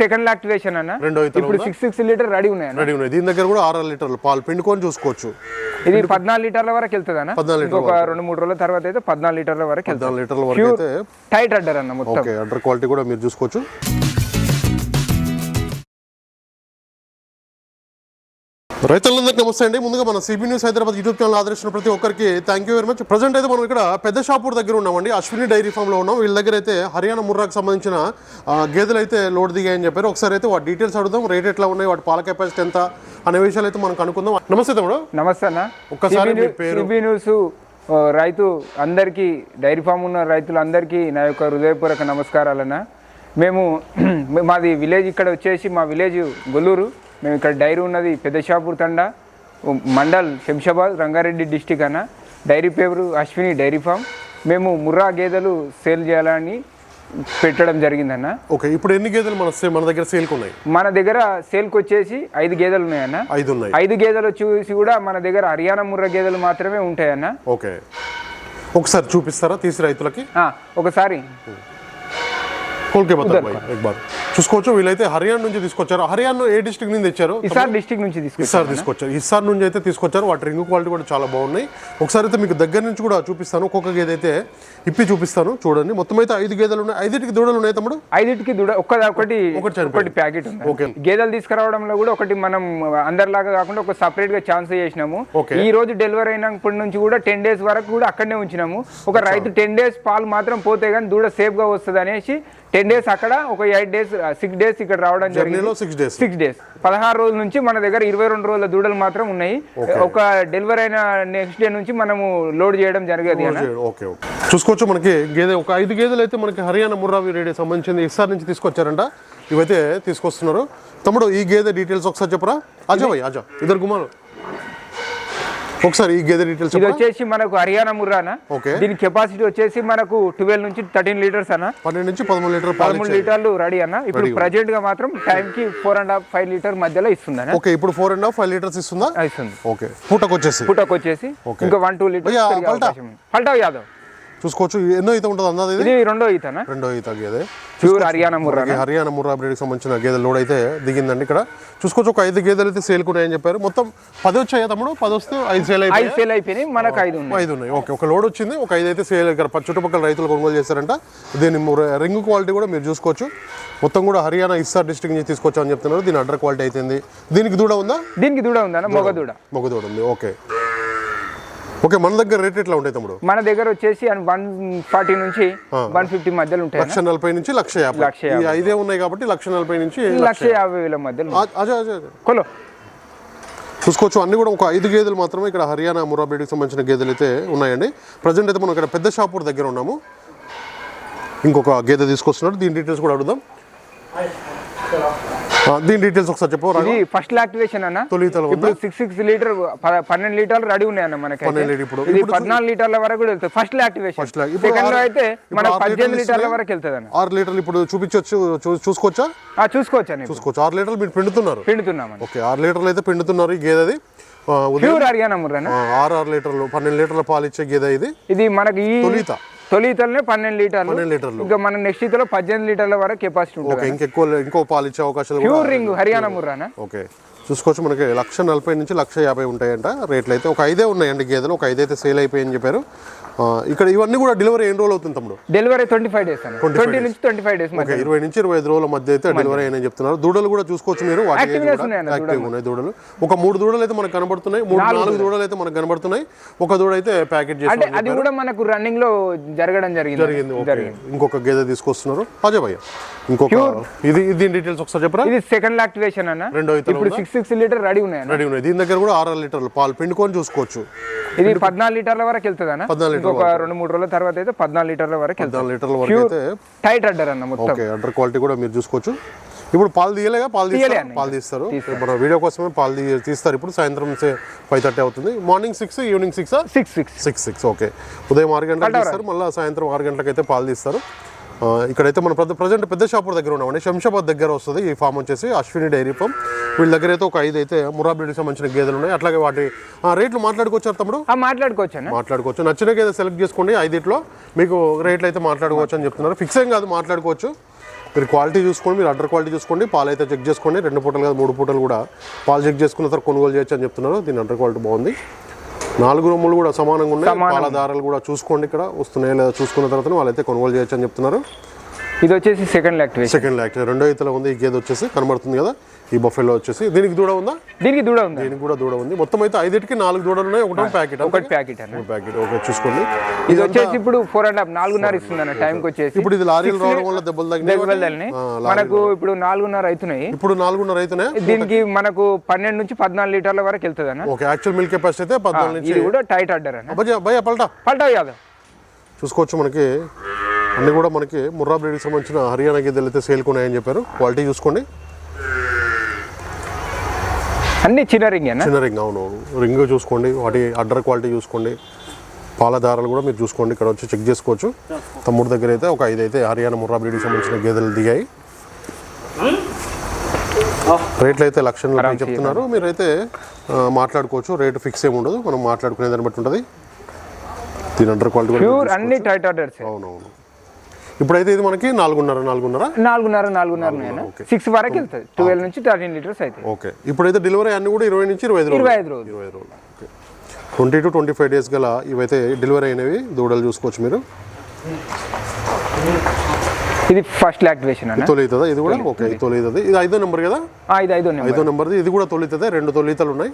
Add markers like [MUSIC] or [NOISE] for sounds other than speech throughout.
Second లాక్టివేషన్ అన్న? రెండో ఇప్పుడు సిక్స్ సిక్స్ లీటర్ రెడీ ఉన్నాయి రెడీ ఉన్నాయి. దీని దగ్గర కూడా ఆరు లీటర్లు పాలు పిండుకొని చూసుకోవచ్చు. ఇది పద్నాలుగు లీటర్ల వరకు వెళ్తుంది అన్న ఇంకొక రెండు మూడు రోజుల తర్వాత అయితే పద్నాలుగు లీటర్ల వరకు వెళ్తుంది. లీటర్ల వరకు అయితే టైట్ అడ్డర్ అన్న మొత్తం. అండర్ క్వాలిటీ కూడా మీరు చూసుకోవచ్చు. రైతులందరికీ నమస్తే అండి. ముందుగా మన CB news Hyderabad YouTube channel ఆదరించిన ప్రతి ఒక్కరికి thank you very much present అయితే మనం ఇక్కడ పెద్ద షాపూర్ దగ్గర ఉన్నామండి. అశ్విని డైరీ ఫామ్లో ఉన్నాం. వీళ్ళ దగ్గర అయితే హర్యానా ముర్రాకు సంబంధించిన గేదెలు అయితే లోడ్ దిగాయని చెప్పారు. ఒకసారి అయితే వాటి డీటెయిల్స్ అడుగుదాం. రేట్ ఎట్లా ఉన్నాయి? వాటి పాల కెపాసిటీ ఎంత? అనే విషయాలు అయితే మనం కనుక్కుందాం. నమస్తే తమ్ముడు. నమస్తే అన్న. ఒక్కసారి సిబి న్యూస్ రైతు అందరికీ డైరీ ఫామ్ ఉన్న రైతులందరికీ నా యొక్క హృదయపూర్వక నమస్కారాలన్న మేము [CLEARS THROAT] మాది విలేజ్ ఇక్కడ వచ్చేసి మా విలేజ్ గొల్లూరు. మేము ఇక్కడ డైరీ ఉన్నది పెద్ద షాపూర్ తండా మండల్ శంషాబాద్ రంగారెడ్డి డిస్టిక్ అన్న. డైరీ పేరు అశ్విని డైరీ ఫామ్. మేము ముర్రా గేదెలు సేల్ చేయాలని పెట్టడం జరిగిందన్న. ఓకే ఇప్పుడు ఎన్ని గేదెలు మన మన దగ్గర సేల్కి ఉన్నాయి? మన దగ్గర సేల్కి వచ్చేసి ఐదు గేదెలు ఉన్నాయన్న. ఐదు ఉన్నాయి. ఐదు గేదెలు చూసి కూడా మన దగ్గర హర్యానా ముర్రా గేదెలు మాత్రమే ఉంటాయన్న. ఓకే. ఒకసారి చూపిస్తారా తీసి రైతులకి? ఒకసారి. కోల్కే చూసుకోవచ్చు. వీళ్ళైతే హర్యానా నుంచి తీసుకొచ్చారు. హర్యానా ఏ డిస్ట్రిక్ట్ నుంచి తెచ్చారు? ఇసార్ డిస్టిక్ నుంచి ఇస్సార్ తీసుకొచ్చారు. ఇస్సార్ నుంచి అయితే తీసుకొచ్చారు. వాటి రింగ్ క్వాలిటీ కూడా చాలా బాగున్నాయి. ఒకసారి అయితే మీకు దగ్గర నుంచి కూడా చూపిస్తాను. ఒక్కొక్క అయితే ఇప్పి చూపిస్తాను చూడండి. మొత్తం అయితే ఐదు గేదెలు ఉన్నాయి. ఐదింటికి దూడలు ఉన్నాయి తమ్ముడు? ఐదింటికి దుడ ఒకటి ఒకటి ప్యాకెట్. ఉంది. గేదెలు తీసుకురావడంలో కూడా ఒకటి మనం అందరిలాగా కాకుండా ఒక సపరేట్గా ఛాన్స్ చేసినాము. ఈ రోజు డెలివరీ అయినప్పటి నుంచి కూడా టెన్ డేస్ వరకు కూడా అక్కడనే ఉంచినాము. ఒక రైతు టెన్ డేస్ పాలు మాత్రం పోతే కానీ దూడ సేఫ్గా వస్తుంది అనేసి టెన్ డేస్ అక్కడ ఒక ఎయిట్ డేస్ సిక్స్ డేస్ ఇక్కడ రావడం జరిగింది. సిక్స్ డేస్ సిక్స్ డేస్ పదహారు రోజుల నుంచి మన దగ్గర ఇరవై రెండు రోజుల దూడలు మాత్రం ఉన్నాయి. ఒక డెలివరీ అయిన నెక్స్ట్ డే నుంచి మనము లోడ్ చేయడం జరిగేది ఓకే. చూసుకోవచ్చు మనకి గేదె ఒక ఐదు గేదెలు అయితే మనకి హర్యానా ముర్రావి రేడియో సంబంధించింది ఇస్సార్ నుంచి తీసుకొచ్చారంట. ఇవైతే తీసుకొస్తున్నారు. తమ్ముడు ఈ గేదె డీటెయిల్స్ ఒకసారి చెప్పరా? అజా భాయ్ అజా ఇద్దరు గుమారు ఒకసారి ఈ గేదె డీటెయిల్స్ ఇది వచ్చేసి మనకు హర్యానా ముర్రానా? ఓకే. దీని కెపాసిటీ వచ్చేసి మనకు ట్వెల్వ్ నుంచి థర్టీన్ లీటర్స్ అన్న. పన్నెండు నుంచి పదమూడు లీటర్ పదమూడు లీటర్లు రెడీ అన్న. ఇప్పుడు ప్రజెంట్గా మాత్రం టైం కి four and half five litre మధ్యలో ఇస్తుంది ఓకే ఇప్పుడు four and half five litres ఇస్తుందా? ఇస్తుంది. ఓకే. పూటకు వచ్చేసి పుటక్ వచ్చేసి ఇంకా వన్ టూ లీటర్స్ ఉంది. పల్టావ్ యాదవ్. చూసుకోవచ్చు. ఎన్నో అయితే ఉంటుంది అన్నది ఇది రెండో ఈతనా? రెండో ఈత గేదె. ప్యూర్ హర్యానా ముర్రా హర్యానా ముర్రా బ్రీడ్కి సంబంధించిన గేదెల లోడ్ అయితే దిగిందండి ఇక్కడ. చూసుకోవచ్చు ఒక ఐదు గేదెలు అయితే సేల్ ఉన్నాయని చెప్పారు. మొత్తం పది వచ్చాయా తమ్ముడు? పది వస్తే ఐదు సేల్ ఐదు సేల్ అయిపోయినాయి మనకు ఐదు ఐదు ఉన్నాయి. ఓకే ఒక లోడ్ వచ్చింది ఒక ఐదు అయితే సేల్ ఇక్కడ చుట్టుపక్కల రైతులు కొనుగోలు చేశారంట దీని రింగ్ క్వాలిటీ కూడా మీరు చూసుకోవచ్చు. మొత్తం కూడా హర్యానా ఇస్సార్ డిస్ట్రిక్ట్ నుంచి తీసుకొచ్చామని చెప్తున్నారు. దీని అడ్డర్ క్వాలిటీ అయితేంది దీనికి దూడ ఉందా? దీనికి దూడ ఉందన్న మొగ దూడ మొగ దూడ ఉంది. ఓకే. ఓకే మన దగ్గర రేట్ ఎట్లా ఉంటాయి తమ్ముడు? మన దగ్గర వచ్చేసి వన్ ఫార్టీ నుంచి వన్ ఫిఫ్టీ మధ్యలో ఉంటాయి లక్ష నలభై నుంచి లక్ష యాభై. లక్ష ఐదే ఉన్నాయి కాబట్టి లక్ష నలభై నుంచి లక్ష యాభై. వేల మధ్యలో. కొలో. చూసుకోవచ్చు అన్ని కూడా ఒక ఐదు గేదెలు మాత్రమే ఇక్కడ హర్యానా ముర్రా బ్రీడ్కి సంబంధించిన గేదెలు అయితే ఉన్నాయండి. ప్రజెంట్ అయితే మనం ఇక్కడ పెద్ద షాపూర్ దగ్గర ఉన్నాము. ఇంకొక గేదె తీసుకొస్తున్నాడు. దీని డీటెయిల్స్ కూడా అడుగుదాం. దీని డీటెయిల్స్ ఒకసారి చెప్పు ఇది ఫస్ట్ యాక్టివేషన్ అన్న. ఇప్పుడు సిక్స్ సిక్స్ లీటర్ పన్నెండు లీటర్లు రెడీ ఉన్నాయి అన్న మనకి పన్నెండు లీటర్ ఇప్పుడు. ఇది పద్నాలుగు లీటర్ల వరకు వెళ్తుంది. ఫస్ట్ యాక్టివేషన్ సెకండ్లో అయితే ఆరు పద్దెనిమిది లీటర్లు? వరకు వెళ్తుంది అన్న ఆరు లీటర్లు ఇప్పుడు చూపించవచ్చు చూ- చూసుకోవచ్చా? ఆ, చూసుకోవచ్చు ఇప్పుడు. చూసుకోవచ్చు. ఆరు లీటర్లు మీరు పిండుతున్నారు? పిండుతున్నాం ఓకే ఆరు లీటర్లు అయితే పిండుతున్నారు ఈ గేదెది. ప్యూర్ హర్యానా ముర్రన? ఆ, ఆరు ఆరు లీటర్లు పన్నెండు లీటర్ల పాలు ఇచ్చే గేదె ఇది. ఇది మనకి ఈ తొలిత తొలితలనే పన్నెండు లీటర్లు. పన్నెండు లీటర్లు. ఇంకా మన నెక్స్ట్ ఇతలో పద్దెనిమిది లీటర్ల వరకు కెపాసిటీ ఉంటుంది ఓకే ఇంకెక్కువ ఇంకో పాలు ఇచ్చే అవకాశాలు కూడా ప్యూర్ రింగ్ హర్యానా ముర్రానా ఓకే. చూసుకోవచ్చు మనకి లక్ష నలభై నుంచి లక్ష యాభై ఉంటాయంట రేట్లు అయితే ఒక ఐదే ఉన్నాయండి గేదెలు ఒక ఐదైతే సేల్ అయిపోయాయని చెప్పారు. ఇక్కడ ఇవన్నీ కూడా డెలివరీ ఎన్ని రోజులు అవుతుంది తమ్ముడు? Delivery twenty five days twenty నుంచి ట్వంటీ ఫైవ్ డేస్ ఓకే ఇరవై నుంచి ఇరవై ఐదు రోజుల మధ్య అయితే డెలివరీ అయినని చెప్తున్నారు. దూడలు కూడా చూసుకోవచ్చు మీరు యాక్టివ్ ఉన్నాయి దూడలు. ఒక మూడు దూడలు అయితే మనకు కనబడుతున్నాయి మూడు నాలుగు దూడలు. అయితే మనకు కనబడుతున్నాయి. ఒక దూడ అయితే ప్యాకెట్ చేసి అది కూడా మనకు రన్నింగ్లో జరగడం జరిగింది. జరిగింది ఇంకొక గేదె తీసుకొస్తున్నారు. అజయ్ భయ్య ఇంకొక ఇది ఇది దీని డీటెయిల్స్ ఒకసారి చెప్పరా? ఇది సెకండ్ యాక్టివేషన్ అన్న. రెండో ఇప్పుడు సిక్స్ సిక్స్ లీటర్ రెడీ ఉన్నాయి రెడీ ఉన్నాయి. దీని దగ్గర కూడా ఆరు లీటర్లు పాలు పిండుకొని చూసుకోవచ్చు. ఇది పద్నాలుగు లీటర్ల వరకు వెళ్తుంది పద్నాలుగు ఇంకొక రెండు మూడు రోజుల తర్వాత అయితే పద్నాలుగు లీటర్ల వరకు పద్నాలుగు లీటర్ల వరకు అయితే టైట్ అడ్డర్ అన్న మొత్తం. అండర్ క్వాలిటీ కూడా మీరు చూసుకోవచ్చు. ఇప్పుడు పాలు తీయలేగా? పాలు తీస్తారు? పాలు తీస్తారు. మన వీడియో కోసమే పాలు తీస్తారు. ఇప్పుడు సాయంత్రం ఫైవ్ థర్టీ అవుతుంది. Morning six evening six six six six six okay ఉదయం ఆరు గంటలకు తీస్తారు. మళ్ళీ సాయంత్రం ఆరు గంటలకు అయితే పాలు తీస్తారు. ఇక్కడైతే మన పెద్ద ప్రజెంట్ పెద్ద షాపూర్ దగ్గర ఉన్నామండి. శంషాబాద్ దగ్గర వస్తుంది ఈ ఫామ్ వచ్చేసి అశ్విని డైరీ ఫామ్. వీళ్ళ దగ్గర అయితే ఒక ఐదు అయితే మురా బ్రీడ్కి సంబంధించిన గేదెలు ఉన్నాయి. అట్లాగే వాటి ఆ, రేట్లు మాట్లాడుకోవచ్చారు తమ్ముడు? ఆ మాట్లాడుకోవచ్చు మాట్లాడుకోవచ్చు. నచ్చిన గేదె సెలెక్ట్ చేసుకోండి ఐదిట్లో. మీకు రేట్లు అయితే మాట్లాడుకోవచ్చు అని చెప్తున్నారు. ఫిక్స్ ఏం కాదు మాట్లాడుకోవచ్చు. మీరు క్వాలిటీ చూసుకోండి మీరు అడ్డర్ క్వాలిటీ చూసుకోండి పాలు అయితే చెక్ చేసుకోండి. రెండు పూటలు కాదు మూడు పూటలు కూడా పాలు చెక్ చేసుకున్న తర్వాత కొనుగోలు చేయొచ్చు అని చెప్తున్నారు. దీని అడ్డర్ క్వాలిటీ బాగుంది. నాలుగు రొమ్ములు కూడా సమానంగా ఉన్నాయి. పాల దారాలు కూడా చూసుకోండి ఇక్కడ. వస్తున్నాయి లేదా చూసుకున్న తర్వాత వాళ్ళైతే కొనుగోలు చేయొచ్చు అని చెప్తున్నారు. ఇది వచ్చేసి సెకండ్ యాక్టివేషన్ సెకండ్ ల్యాక్ రెండో ఇతలో ఉంది ఈ గేదె వచ్చేసి కనబడుతుంది కదా ఈ బఫెలో వచ్చేసి. దీనికి దూడ ఉందా? దీనికి దూడ ఉంది? దీనికి కూడా దూడ ఉంది. మొత్తం అయితే ఐదింటికి నాలుగు దూడలు ఉన్నాయి ఒకటో ప్యాకెట్ ఒకటి ప్యాకెట్ అన్న. ప్యాకెట్ ఓకే చూసుకోండి. ఇది వచ్చేసి ఇప్పుడు ఫోర్ అండ్ హాఫ్ నాలుగున్నర ఇస్తుంది అన్న టైంకి వచ్చేసి. ఇప్పుడు ఇది లారీలు రావడం వల్ల దెబ్బలు తగ్గినాయి మనకు ఇప్పుడు నాలుగున్నర అవుతున్నాయి. ఇప్పుడు నాలుగున్నర అయితేనే దీనికి మనకు పన్నెండు నుంచి పద్నాలుగు లీటర్ల వరకు వెళ్తుంది అన్న ఓకే యాక్చువల్ మిల్క్ కెపాసిటీ అయితే పద్నాలుగు నుంచి ఇది కూడా టైట్ అడ్డర్ అన్న. పల్టా. పల్టా కాదు. చూసుకోవచ్చు మనకి. అన్ని కూడా మనకి ముర్రా బ్రీడ్కి సంబంధించిన హర్యానా గేదెలు అయితే సేల్కి ఉన్నాయని చెప్పారు. క్వాలిటీ చూసుకోండి. అన్ని చిన్న రింగ్ చిన్న రింగ్ అవును రింగ్ చూసుకోండి. వాటి అడ్డర్ క్వాలిటీ చూసుకోండి. పాల దారాలు కూడా మీరు చూసుకోండి. ఇక్కడ వచ్చి చెక్ చేసుకోవచ్చు. తమ్ముడు దగ్గర అయితే ఒక ఐదు అయితే హర్యానా ముర్రా బ్రీడ్కి సంబంధించిన గేదెలు దిగాయి. రేట్లు అయితే లక్ష నలభై చెప్తున్నారు. మీరైతే మాట్లాడుకోవచ్చు. రేటు ఫిక్స్ ఏమి ఉండదు. మనం మాట్లాడుకునే దాన్ని బట్టి ఉంటుంది. దీని అండర్ క్వాలిటీ ప్యూర్ అన్ని టైట్ అవునవును. ఇప్పుడైతే ఇది మనకి నాలుగున్నర నాలుగున్నర? నాలుగున్నర నాలుగున్నర సిక్స్ వరకు వెళ్తుంది. ట్వెల్వ్ నుంచి థర్టీన్ లీటర్స్ అవుతాయి ఓకే. ఇప్పుడైతే డెలివరీ అన్ని కూడా ఇరవై నుంచి ఇరవై ఐదు రోజులు. ఇరవై ఐదు రోజులు. ఇరవై రోజులు. Twenty to twenty five days గల ఇవైతే డెలివరీ అయినవి దూడలు చూసుకోవచ్చు మీరు. ఇది ఫస్ట్ యాక్టివేషన్ అన్న. తొలితుందా ఇది కూడా? ఓకే తొలితుంది ఇది ఐదో నెంబర్ కదా? ఆ, ఇది ఐదో నెంబర్. ఐదో నెంబర్ది ఇది కూడా తొలితుంది రెండు తొలితలు ఉన్నాయి.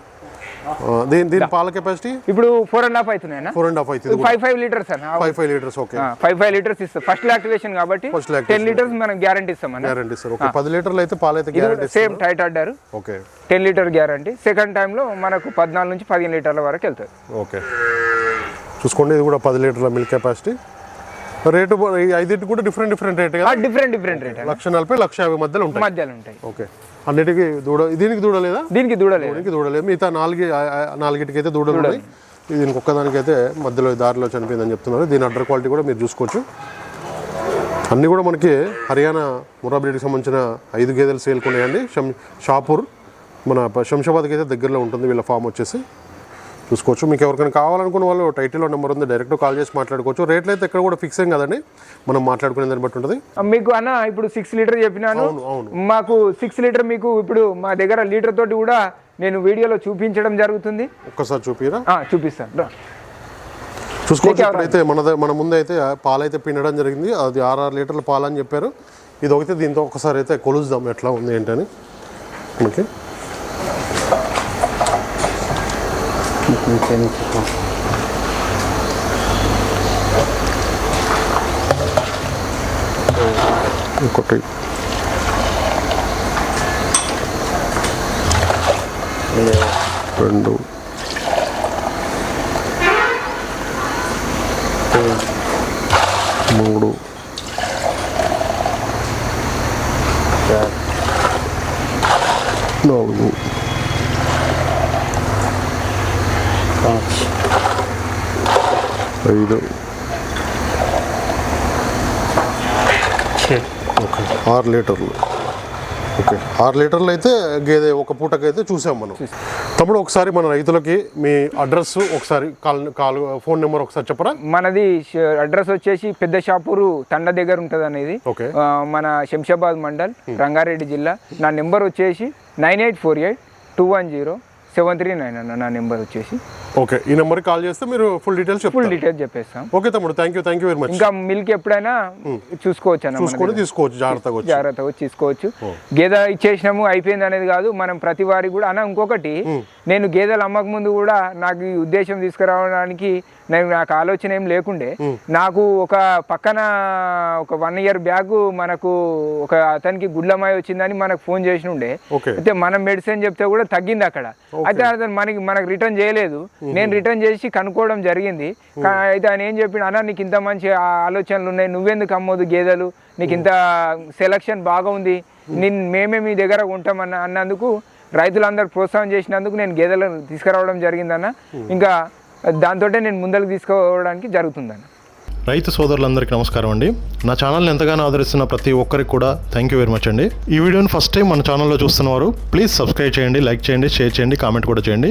దీని దీని పాల కెపాసిటీ ఇప్పుడు ఫోర్ అండ్ హాఫ్ అవుతున్నాయి ఫోర్ అండ్ హాఫ్ అవుతుంది ఫైవ్ ఫైవ్ లీటర్స్ అన్న. Five five litres okay five five litres ఇస్తాం. ఫస్ట్ యాక్టివేషన్ కాబట్టి. టెన్ లీటర్స్ మనం గ్యారంటీ ఇస్తాం అన్న. గ్యారంటీ సార్ ఓకే పది లీటర్లు అయితే పాలు అయితే guarantee same tight అడ్డారు okay ten litre guarantee second టైంలో మనకు పద్నాలుగు నుంచి పదిహేను లీటర్ల వరకు వెళ్తుంది. ఓకే చూసుకోండి ఇది కూడా పది లీటర్ల మిల్క్ కెపాసిటీ రేటు ఐదింటి కూడా different different rate different different rate lakh నలభై లక్ష యాభై మధ్యలో ఉంటాయి. మధ్యలో ఉంటాయి. ఓకే. అన్నిటికీ దూడ దీనికి దూడ లేదా దీనికి దూడలేదు. దీనికి దూడ లేదు మిగతా నాలుగు నాలుగిటికి అయితే దూడలు ఉన్నాయి దీనికి ఒక్కదానికి అయితే మధ్యలో దారిలో చనిపోయిందని చెప్తున్నారు. దీని అడ్డర్ క్వాలిటీ కూడా మీరు చూసుకోవచ్చు. అన్నీ కూడా మనకి హర్యానా ముర్రా బ్రీడ్కి సంబంధించిన ఐదు గేదెలు సేల్కి ఉన్నాయండి శం షాపూర్ మన శంషాబాద్కి అయితే దగ్గరలో ఉంటుంది. వీళ్ళ ఫామ్ వచ్చేసి. చూసుకోవచ్చు. మీకు ఎవరికైనా కావాలనుకున్న వాళ్ళు టైటిల్లో నెంబర్ ఉంది డైరెక్ట్ కాల్ చేసి మాట్లాడుకోవచ్చు. రేట్లు అయితే ఎక్కడ కూడా ఫిక్స్ ఏం కదండి. మనం మాట్లాడుకునే దాన్ని బట్టి ఉంటుంది. మీకు అన్న ఇప్పుడు సిక్స్ లీటర్ చెప్పినాను. మాకు సిక్స్ లీటర్ మీకు ఇప్పుడు మా దగ్గర లీటర్ తోటి కూడా నేను వీడియోలో చూపించడం జరుగుతుంది. ఒక్కసారి చూపిరా? చూపిస్తాను. చూసుకోవచ్చు. ఇప్పుడైతే మన మన ముందు అయితే పాలు అయితే పిండడం జరిగింది. అది ఆరు ఆరు లీటర్ల పాలు అని చెప్పారు. ఇది ఒకటి దీంతో ఒకసారి అయితే కొలుద్దాం. ఎట్లా ఉంది ఏంటని ఓకే ఒకటి రెండు మూడు నాలుగు ఐదు. ఓకే ఆరు లీటర్లు. ఓకే. ఆరు లీటర్లు అయితే గేదె ఒక పూటకైతే చూసాం మనం. తమ్ముడు ఒకసారి మన రైతులకి మీ అడ్రస్ ఒకసారి కాల్ కాల్ ఫోన్ నెంబర్ ఒకసారి చెప్పరా? మనది అడ్రస్ వచ్చేసి పెద్ద షాపూరు తండ దగ్గర ఉంటుంది అనేది ఓకే మన శంషాబాద్ మండల్ రంగారెడ్డి జిల్లా. నా నెంబర్ వచ్చేసి nine eight four eight two one zero seven three nine అన్న నా నెంబర్ వచ్చేసి. ఓకే ఈ నెంబర్కి కాల్ చేస్తే మీరు ఫుల్ డీటెయిల్స్ ఫుల్ డీటెయిల్స్ చెప్పేస్తాం. ఓకే తమ్ముడు thank you thank you very much ఇంకా మిల్క్ ఎప్పుడైనా చూసుకోవచ్చు అన్న మన చూసుకొని తీసుకోవచ్చు జాగ్రత్తగా జాగ్రత్తగా వచ్చి తీసుకోవచ్చు. గేదె ఇచ్చేసినాము అయిపోయింది అనేది కాదు మనం ప్రతి వారికి కూడా అన్న ఇంకొకటి నేను గేదెలు అమ్మక ముందు కూడా నాకు ఈ ఉద్దేశం తీసుకురావడానికి నేను నాకు ఆలోచన ఏం లేకుండే. నాకు ఒక పక్కన ఒక వన్ ఇయర్ బ్యాక్ మనకు ఒక అతనికి గుడ్లమాయ వచ్చిందని మనకు ఫోన్ చేసి ఉండే. అయితే మనం మెడిసిన్ చెప్తే కూడా తగ్గింది అక్కడ. అయితే అతను మనకి మనకు రిటర్న్ చేయలేదు. నేను రిటర్న్ చేసి కనుక్కోవడం జరిగింది. అయితే ఆయన ఏం చెప్పిండు అన్న నీకు ఇంత మంచి ఆలోచనలు ఉన్నాయి. నువ్వెందుకు అమ్మోదు గేదెలు? నీకు ఇంత సెలక్షన్ బాగా ఉంది నేను మేమే మీ దగ్గర ఉంటామన్న అన్నందుకు రైతులందరూ ప్రోత్సాహం చేసినందుకు నేను గేదెలను తీసుకురావడం జరిగిందన్న. ఇంకా దాంతో నేను ముందరకు తీసుకోవడానికి జరుగుతుందన్న. రైతు సోదరులందరికీ నమస్కారం అండి. నా ఛానల్ని ఎంతగానో ఆదరిస్తున్న ప్రతి ఒక్కరికి కూడా థ్యాంక్ యూ వెరీ మచ్ అండి. ఈ వీడియోని ఫస్ట్ టైం మన ఛానల్లో చూస్తున్నవారు ప్లీజ్ సబ్స్క్రైబ్ చేయండి లైక్ చేయండి షేర్ చేయండి కామెంట్ కూడా చేయండి.